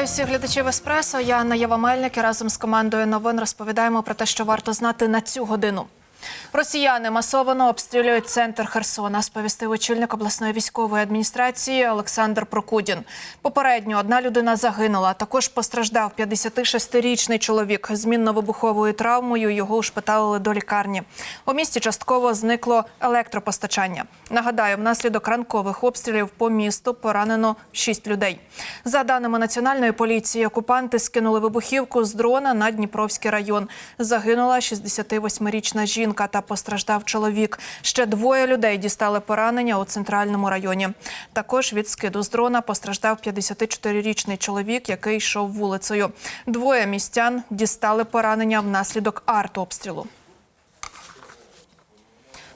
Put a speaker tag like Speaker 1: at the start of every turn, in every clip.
Speaker 1: Вітаю всіх глядачів Еспресо. Я Анна Єва Мельник і разом з командою новин розповідаємо про те, що варто знати на цю годину. Росіяни масово обстрілюють центр Херсона, сповістив очільник обласної військової адміністрації Олександр Прокудін. Попередньо одна людина загинула. Також постраждав 56-річний чоловік з мінно-вибуховою травмою. Його ушпиталили до лікарні. У місті частково зникло електропостачання. Нагадаю, внаслідок ранкових обстрілів по місту поранено 6 людей. За даними національної поліції, окупанти скинули вибухівку з дрона на Дніпровський район. Загинула 68-річна жінка та постраждав чоловік. Ще двоє людей дістали поранення у центральному районі. Також від скиду з дрона постраждав 54-річний чоловік, який йшов вулицею. Двоє містян дістали поранення внаслідок артобстрілу.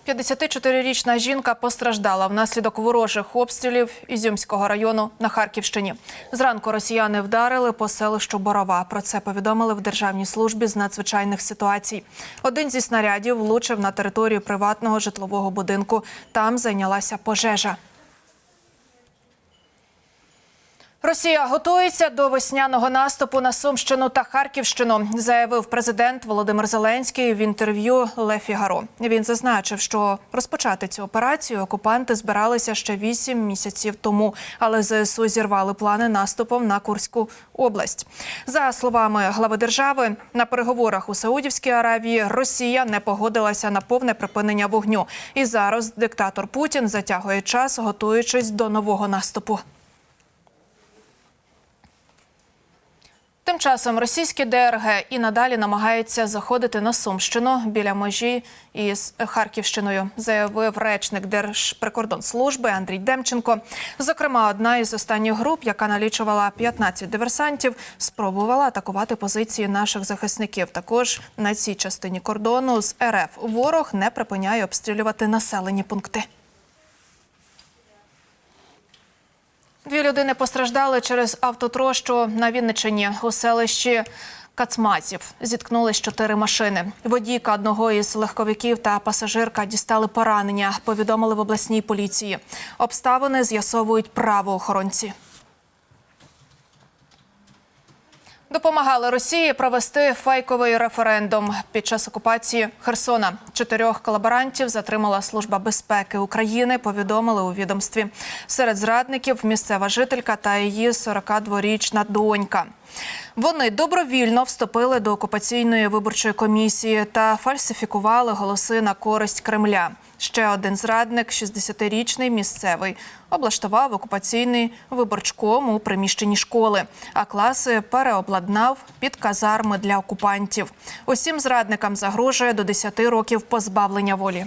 Speaker 1: 54-річна жінка постраждала внаслідок ворожих обстрілів Ізюмського району на Харківщині. Зранку росіяни вдарили по селищу Борова. Про це повідомили в Державній службі з надзвичайних ситуацій. Один зі снарядів влучив на територію приватного житлового будинку. Там зайнялася пожежа. Росія готується до весняного наступу на Сумщину та Харківщину, заявив президент Володимир Зеленський в інтерв'ю Ле Фігаро. Він зазначив, що розпочати цю операцію окупанти збиралися ще вісім місяців тому, але ЗСУ зірвали плани наступом на Курську область. За словами глави держави, на переговорах у Саудівській Аравії Росія не погодилася на повне припинення вогню. І зараз диктатор Путін затягує час, готуючись до нового наступу. Тим часом російські ДРГ і надалі намагаються заходити на Сумщину біля межі із Харківщиною, заявив речник Держприкордонслужби Андрій Демченко. Зокрема, одна із останніх груп, яка налічувала 15 диверсантів, спробувала атакувати позиції наших захисників. Також на цій частині кордону з РФ ворог не припиняє обстрілювати населені пункти. Дві людини постраждали через автотрощу на Вінничині у селищі Кацмаців. Зіткнулись чотири машини. Водійка одного із легковиків та пасажирка дістали поранення. Повідомили в обласній поліції. Обставини з'ясовують правоохоронці. Допомагали Росії провести фейковий референдум під час окупації Херсона. Чотирьох колаборантів затримала служба безпеки України. Повідомили у відомстві. Серед зрадників місцева жителька та її 42-річна донька. Вони добровільно вступили до окупаційної виборчої комісії та фальсифікували голоси на користь Кремля. Ще один зрадник, 60-річний місцевий, облаштував окупаційний виборчком у приміщенні школи, а класи переобладнав під казарми для окупантів. Усім зрадникам загрожує до 10 років позбавлення волі.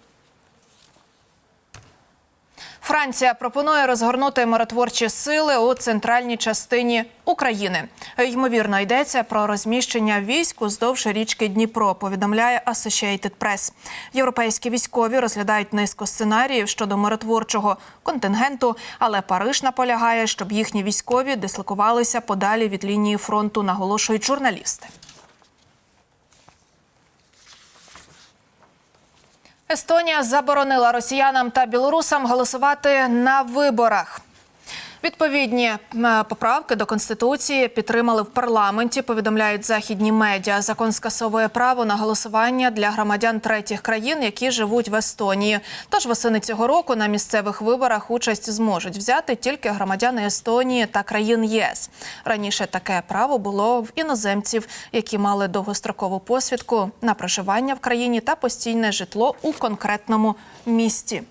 Speaker 1: Франція пропонує розгорнути миротворчі сили у центральній частині України. Ймовірно, йдеться про розміщення військ уздовж річки Дніпро. Повідомляє Associated Press. Європейські військові розглядають низку сценаріїв щодо миротворчого контингенту, але Париж наполягає, щоб їхні військові дислокувалися подалі від лінії фронту, наголошують журналісти. Естонія заборонила росіянам та білорусам голосувати на виборах. Відповідні е, поправки до конституції підтримали в парламенті. Повідомляють західні медіа. Закон скасовує право на голосування для громадян третіх країн, які живуть в Естонії. Тож восени цього року на місцевих виборах участь зможуть взяти тільки громадяни Естонії та країн ЄС. Раніше таке право було в іноземців, які мали довгострокову посвідку на проживання в країні та постійне житло у конкретному місті.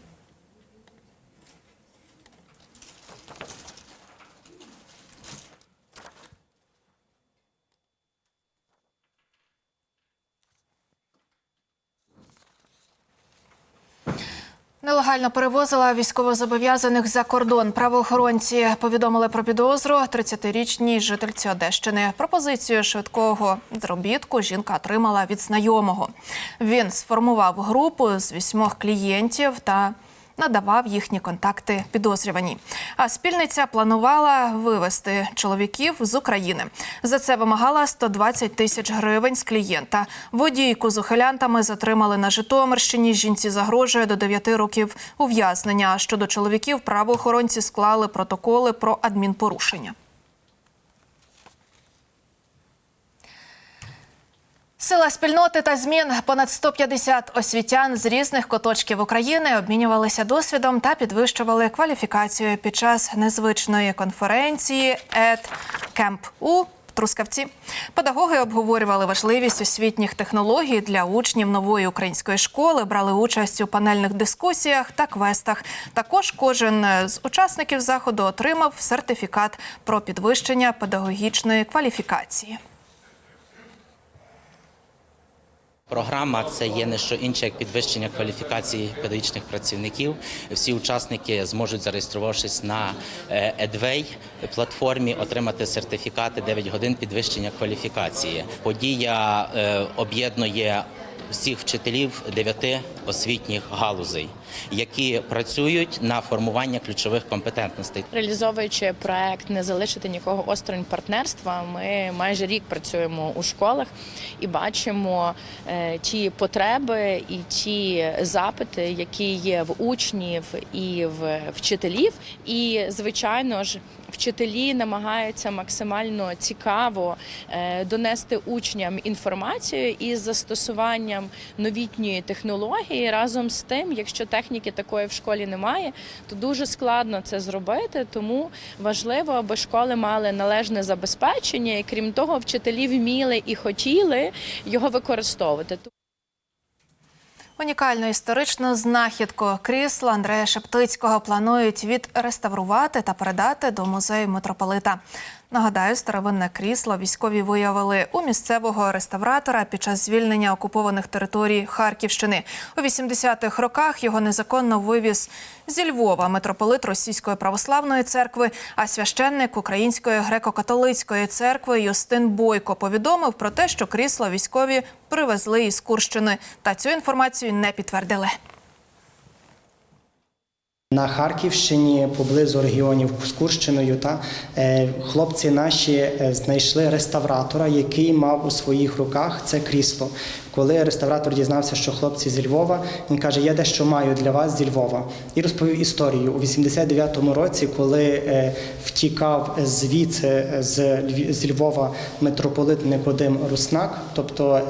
Speaker 1: Нелегально перевозила військовозобов'язаних за кордон. Правоохоронці повідомили про підозру 30-річній жительці Одещини. Пропозицію швидкого зробітку жінка отримала від знайомого. Він сформував групу з вісьмох клієнтів та надавав їхні контакти підозрювані. А спільниця планувала вивезти чоловіків з України. За це вимагала 120 тисяч гривень з клієнта. Водійку з ухилянтами затримали на Житомирщині. Жінці загрожує до 9 років ув'язнення. Щодо чоловіків правоохоронці склали протоколи про адмінпорушення. Сила спільноти та змін понад 150 освітян з різних куточків України обмінювалися досвідом та підвищували кваліфікацію під час незвичної конференції «Ед Кемп у Трускавці. Педагоги обговорювали важливість освітніх технологій для учнів нової української школи, брали участь у панельних дискусіях та квестах. Також кожен з учасників заходу отримав сертифікат про підвищення педагогічної кваліфікації.
Speaker 2: Програма це є не що інше, як підвищення кваліфікації педагогічних працівників. Всі учасники зможуть, зареєструвавшись на Едвей платформі, отримати сертифікати 9 годин підвищення кваліфікації. Подія е, об'єднує всіх вчителів дев'яти освітніх галузей, які працюють на формування ключових компетентностей.
Speaker 3: Реалізовуючи проект не залишити нікого осторонь партнерства, ми майже рік працюємо у школах і бачимо е, ті потреби і ті запити, які є в учнів і в вчителів. І звичайно ж, вчителі намагаються максимально цікаво е, донести учням інформацію із застосуванням новітньої технології. Разом з тим, якщо техніки такої в школі немає, то дуже складно це зробити. Тому важливо, аби школи мали належне забезпечення, і крім того, вчителі вміли і хотіли його використовувати.
Speaker 1: Унікальну історичну знахідку крісла Андрея Шептицького планують відреставрувати та передати до музею митрополита. Нагадаю, старовинне крісло військові виявили у місцевого реставратора під час звільнення окупованих територій Харківщини. У 80-х роках його незаконно вивіз зі Львова митрополит Російської православної церкви, а священник Української греко-католицької церкви Юстин Бойко повідомив про те, що крісло військові привезли із Курщини. Та цю інформацію не підтвердили.
Speaker 4: На Харківщині, поблизу регіонів з Курщиною, та е, хлопці наші е, знайшли реставратора, який мав у своїх руках це крісло. Коли реставратор дізнався, що хлопці зі Львова, він каже: Я дещо маю для вас зі Львова. І розповів історію у 89-му році, коли е, втікав звідси з, Львова митрополит Никодим Руснак, тобто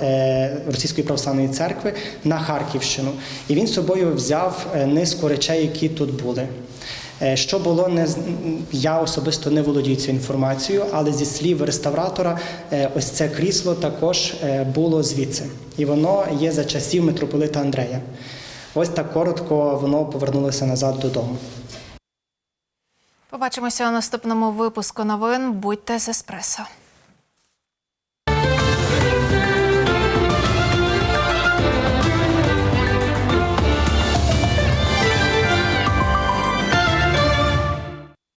Speaker 4: Російської православної церкви, на Харківщину. І він з собою взяв низку речей, які тут були. Е, Що було не я особисто не володію цією інформацією, але зі слів реставратора, е, ось це крісло також е, було звідси, і воно є за часів митрополита Андрея. Ось так коротко воно повернулося назад додому.
Speaker 1: Побачимося у наступному випуску новин. Будьте з еспресо.